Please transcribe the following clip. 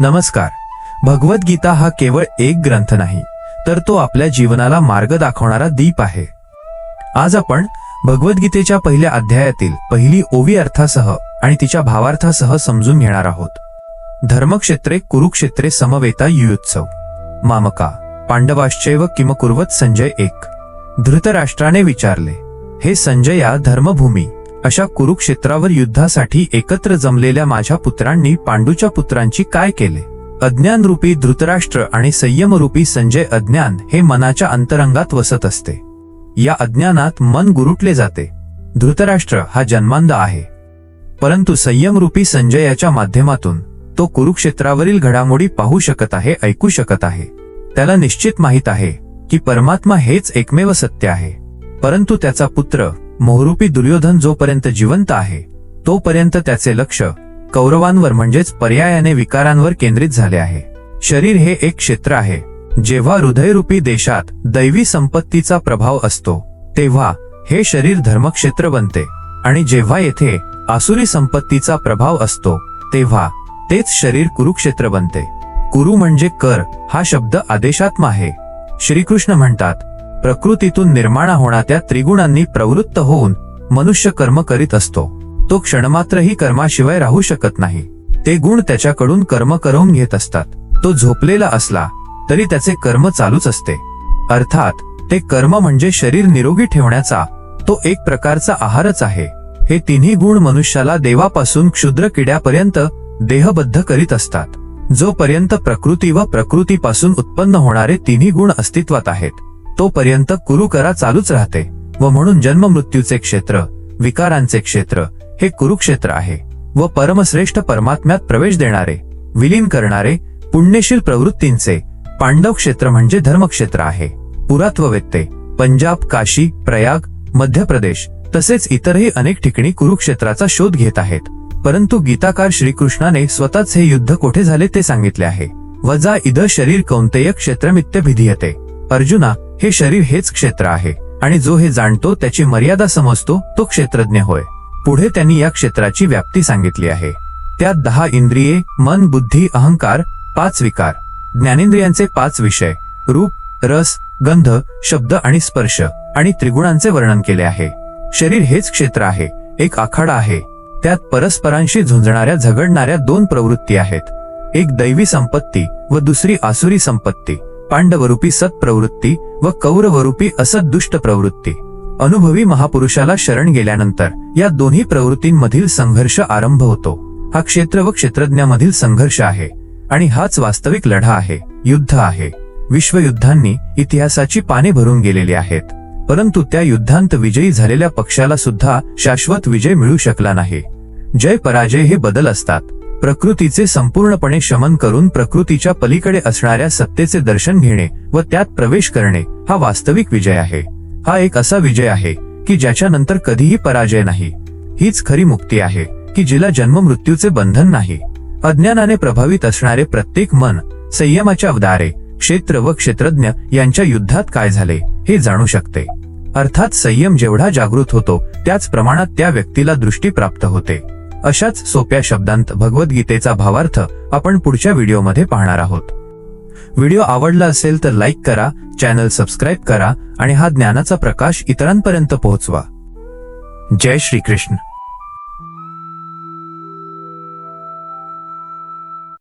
नमस्कार. भगवद्गीता हा केवळ एक ग्रंथ नाही तर तो आपल्या जीवनाला मार्ग दाखवणारा दीप आहे. आज आपण भगवद्गीतेच्या पहिल्या अध्यायातील पहिली ओवी अर्थासह आणि तिच्या भावार्थासह समजून घेणार आहोत. धर्मक्षेत्रे कुरुक्षेत्रे समवेता युयुत्सव. मामका पांडवाश्चैव व किमकुर्वत संजय एक. धृतराष्ट्राने विचारले हे संजया धर्मभूमी अशा कुरुक्षेत्रावर युद्धासाठी एकत्र जमलेल्या माझ्या पुत्रांनी पांडूच्या पुत्रांची काय केले? अज्ञानरूपी धृतराष्ट्र आणि संयमरूपी संजय अज्ञान हे मनाच्या अंतरंगात वसत असते. या अज्ञानात मन गुरुटले जाते. धृतराष्ट्र हा जन्मांध आहे. परंतु संयमरूपी संजयाच्या माध्यमातून तो कुरुक्षेत्रावरील घडामोडी पाहू शकत आहे ऐकू शकत आहे. त्याला निश्चित माहीत आहे की परमात्मा हेच एकमेव सत्य आहे. परंतु त्याचा पुत्र मोहरूपी दुर्योधन जोपर्यंत जिवंत आहे तोपर्यंत त्याचे लक्ष कौरवांवर म्हणजेच पर्यायाने विकारांवर केंद्रित झाले आहे. शरीर हे एक क्षेत्र आहे जेव्हा हृदयरूपी देशात दैवी संपत्तीचा प्रभाव असतो तेव्हा हे शरीर धर्मक्षेत्र बनते. आणि जेव्हा येथे आसुरी संपत्तीचा प्रभाव असतो तेव्हा तेच शरीर कुरुक्षेत्र बनते. कुरु म्हणजे कर हा शब्द आदेशात्म आहे. श्रीकृष्ण म्हणतात प्रकृतीतून निर्माण होणाऱ्या त्रिगुणांनी प्रवृत्त होऊन मनुष्य कर्म करीत असतो. तो क्षणमात्रही कर्माशिवाय राहू शकत नाही. ते गुण त्याच्याकडून कर्म करून घेत असतात. तो झोपलेला असला तरी त्याचे कर्म चालूच असते. अर्थात ते कर्म म्हणजे शरीर निरोगी ठेवण्याचा तो एक प्रकारचा आहारच आहे. हे तिन्ही गुण मनुष्याला देवापासून क्षुद्र किड्यापर्यंत देहबद्ध करीत असतात. जोपर्यंत प्रकृती व प्रकृतीपासून उत्पन्न होणारे तिन्ही गुण अस्तित्वात आहेत. तोपर्यंत कुरुकरा चालूच राहते व म्हणून जन्म मृत्यूचे क्षेत्र विकारांचे क्षेत्र हे कुरुक्षेत्र आहे व परमश्रेष्ठ परमात्म्यात प्रवेश देणारे विलीन करणारे पुण्यशील प्रवृत्तींचे पांडव क्षेत्र म्हणजे धर्मक्षेत्र आहे. पुरात्ववेत्ते पंजाब काशी प्रयाग मध्य प्रदेश तसेच इतरही अनेक ठिकाणी कुरुक्षेत्राचा शोध घेत आहेत. परंतु गीताकार श्रीकृष्णाने स्वतःच हे युद्ध कोठे झाले ते सांगितले आहे. वजा इद शरीर कौंतेय क्षेत्रमित्य भिधीयते. अर्जुना हे शरीर हेच क्षेत्र आहे आणि जो हे जाणतो त्याची मर्यादा समजतो तो क्षेत्रज्ञ होय. पुढे त्यांनी या क्षेत्राची व्याप्ती सांगितली आहे. त्यात दहा इंद्रिये मन बुद्धी अहंकार पाच विकार. ज्ञानेंद्रियांचे पाच विषय रूप रस गंध शब्द आणि स्पर्श आणि त्रिगुणांचे वर्णन केले आहे. शरीर हेच क्षेत्र आहे एक आखाडा आहे. त्यात परस्परांशी झुंजणाऱ्या झगडणाऱ्या दोन प्रवृत्ती आहेत. एक दैवी संपत्ती व दुसरी आसुरी संपत्ती पांडवरूपी सत प्रवृत्ती व कौरवरूपी असत दुष्ट प्रवृत्ती. अनुभवी महापुरुषाला शरण गेल्यानंतर या दोन्ही प्रवृत्तींमधील संघर्ष आरंभ होतो. हा क्षेत्र व क्षेत्रज्ञामधील संघर्ष आहे आणि हाच वास्तविक लढा आहे युद्ध आहे. विश्वयुद्धांनी इतिहासाची पाने भरून गेलेली आहेत. परंतु त्या युद्धांत विजयी झालेल्या पक्षाला सुद्धा शाश्वत विजय मिळू शकला नाही. जय पराजय हे बदल असतात. प्रकृतीचे संपूर्णपणे शमन करून प्रकृतीच्या पलीकडे असणाऱ्या सत्तेचे दर्शन घेणे व त्यात प्रवेश करणे हा वास्तविक विजय आहे. हा एक असा विजय आहे की ज्याच्यानंतर कधीही पराजय नाही. हीच खरी मुक्ती आहे की जिला जन्म मृत्यूचे बंधन नाही. अज्ञानाने प्रभावित असणारे प्रत्येक मन संयमाच्या अवदारे क्षेत्र व क्षेत्रज्ञ यांच्या युद्धात काय झाले हे जाणू शकते. अर्थात संयम जेवढा जागृत होतो त्याच प्रमाणात त्या व्यक्तीला दृष्टी प्राप्त होते. अशाच सोप्या शब्दांत भगवद्गीतेचा भावार्थ आपण पुढच्या व्हिडिओमध्ये पाहणार आहोत. व्हिडिओ आवडला असेल तर लाईक करा चॅनल सबस्क्राईब करा आणि हा ज्ञानाचा प्रकाश इतरांपर्यंत पोहोचवा. जय श्रीकृष्ण.